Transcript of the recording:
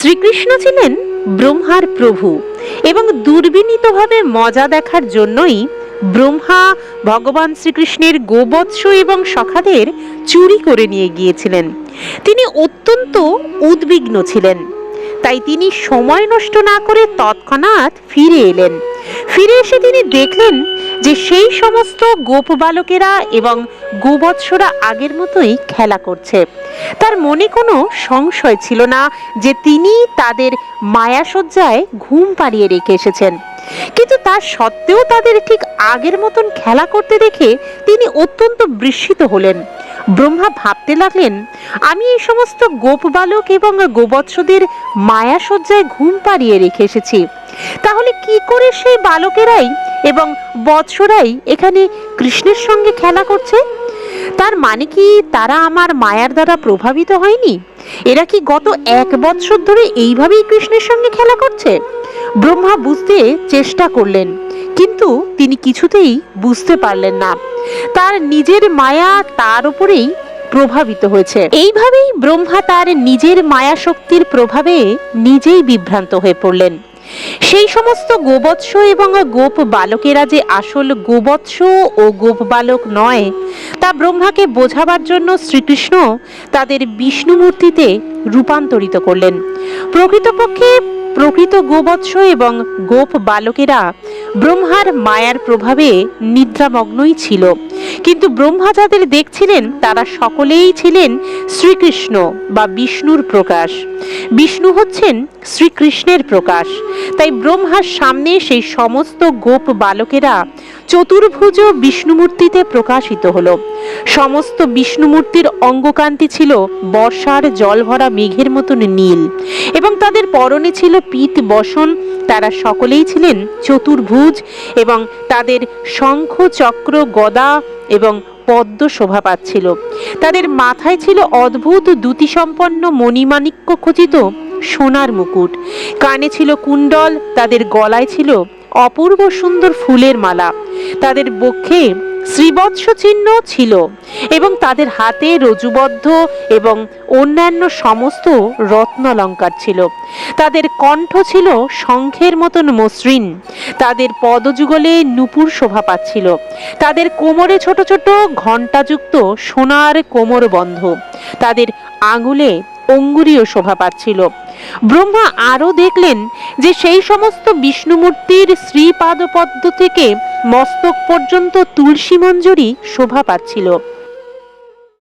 শ্রীকৃষ্ণ ছিলেন ব্রহ্মার প্রভু এবং দুর্বিনীতভাবে মজা দেখার জন্যই ব্রহ্মা ভগবান শ্রীকৃষ্ণের গোবৎস এবং সখাদের চুরি করে নিয়ে গিয়েছিলেন। তিনি অত্যন্ত উদ্বিগ্ন ছিলেন। তাই তিনি সময় নষ্ট না করে তৎক্ষণাৎ ফিরে এলেন। ফিরে এসে তিনি দেখলেন যে সেই সমস্ত গোপ বালকেরা এবং গোবৎসরা আগের মতোই খেলা করছে। তার মনে কোনো সংশয় ছিল না যে তিনি তাদের মায়াসজ্জায় ঘুম পাড়িয়ে রেখে এসেছেন। কিন্তু তার সত্ত্বেও তাদের ঠিক আগের মতন খেলা করতে দেখে তিনি অত্যন্ত বিস্মিত হলেন। ব্রহ্মা ভাবতে লাগলেন, আমি এই সমস্ত গোপ বালক এবং গোবৎসদের মায়াসজ্জায় ঘুম পাড়িয়ে রেখে এসেছি। তাহলে কি করে সেই বালকেরাই এবং বৎসরাই এখানে কৃষ্ণের সঙ্গে খেলা করছে। তার মানে কি তারা আমার মায়ার দ্বারা প্রভাবিত হয়নি? এরা কি গত এক বৎসর ধরে এইভাবেই কৃষ্ণের সঙ্গে খেলা করছে? ব্রহ্মা বুঝতে চেষ্টা করলেন, কিন্তু তিনি কিছুতেই বুঝতে পারলেন না। তার নিজের মায়া তার উপরেই প্রভাবিত হয়েছে। এইভাবেই ব্রহ্মা তার নিজের মায়া শক্তির প্রভাবে নিজেই বিভ্রান্ত হয়ে পড়লেন। সেই সমস্ত গোবৎস এবং গোপ বালকেরা যে আসল গোবৎস ও গোপ বালক নয়, তা ব্রহ্মাকে বোঝাবার জন্য শ্রীকৃষ্ণ তাদের বিষ্ণু মূর্তিতে রূপান্তরিত করলেন। প্রকৃতপক্ষে প্রকৃত গোবৎস এবং গোপ বালকেরা ব্রহ্মার মায়ার প্রভাবে নিদ্রামগ্নই ছিল। কিন্তু ব্রহ্মা যাদের দেখছিলেন, তারা সকলেই ছিলেন শ্রীকৃষ্ণ বা বিষ্ণুর প্রকাশ। বিষ্ণু হচ্ছেন শ্রীকৃষ্ণের প্রকাশ। তাই ব্রহ্মার সামনে সেই সমস্ত গোপ বালকেরা চতুর্ভুজ বিষ্ণুমূর্তিতে প্রকাশিত হলো। সমস্ত বিষ্ণুমূর্তির অঙ্গকান্তি ছিল বর্ষার জলভরা মেঘের মতন নীল এবং তাদের পরনে ছিল পিত বসন। তারা সকলেই ছিলেন চতুর্ভুজ এবং তাদের শঙ্খ চক্র গদা এবং পদ্ম শোভা পাচ্ছিল। তাদের মাথায় ছিল অদ্ভুত দ্যুতিসম্পন্ন মণিমাণিক্য খচিত সোনার মুকুট। কানে ছিল কুণ্ডল, তাদের গলায় ছিল অপূর্ব সুন্দর ফুলের মালা। তাদের বক্ষে শ্রীবৎস চিহ্ন ছিল এবং তাদের হাতে রজুবদ্ধ এবং অন্যান্য সমস্ত রত্নালঙ্কার ছিল। তাদের কণ্ঠ ছিল শঙ্খের মতন মসৃণ। তাদের পদযুগলে নুপুর শোভা পাচ্ছিল। তাদের কোমরে ছোট ছোট ঘণ্টাযুক্ত সোনার কোমর বন্ধ তাদের আঙুলে অঙ্গুরীয় শোভা পাচ্ছিল। ব্রহ্মা আরও দেখলেন যে সেই সমস্ত বিষ্ণুমূর্তির শ্রীপাদপদ্ম থেকে মস্তক পর্যন্ত তুলসী মঞ্জুরি শোভা পাচ্ছিল।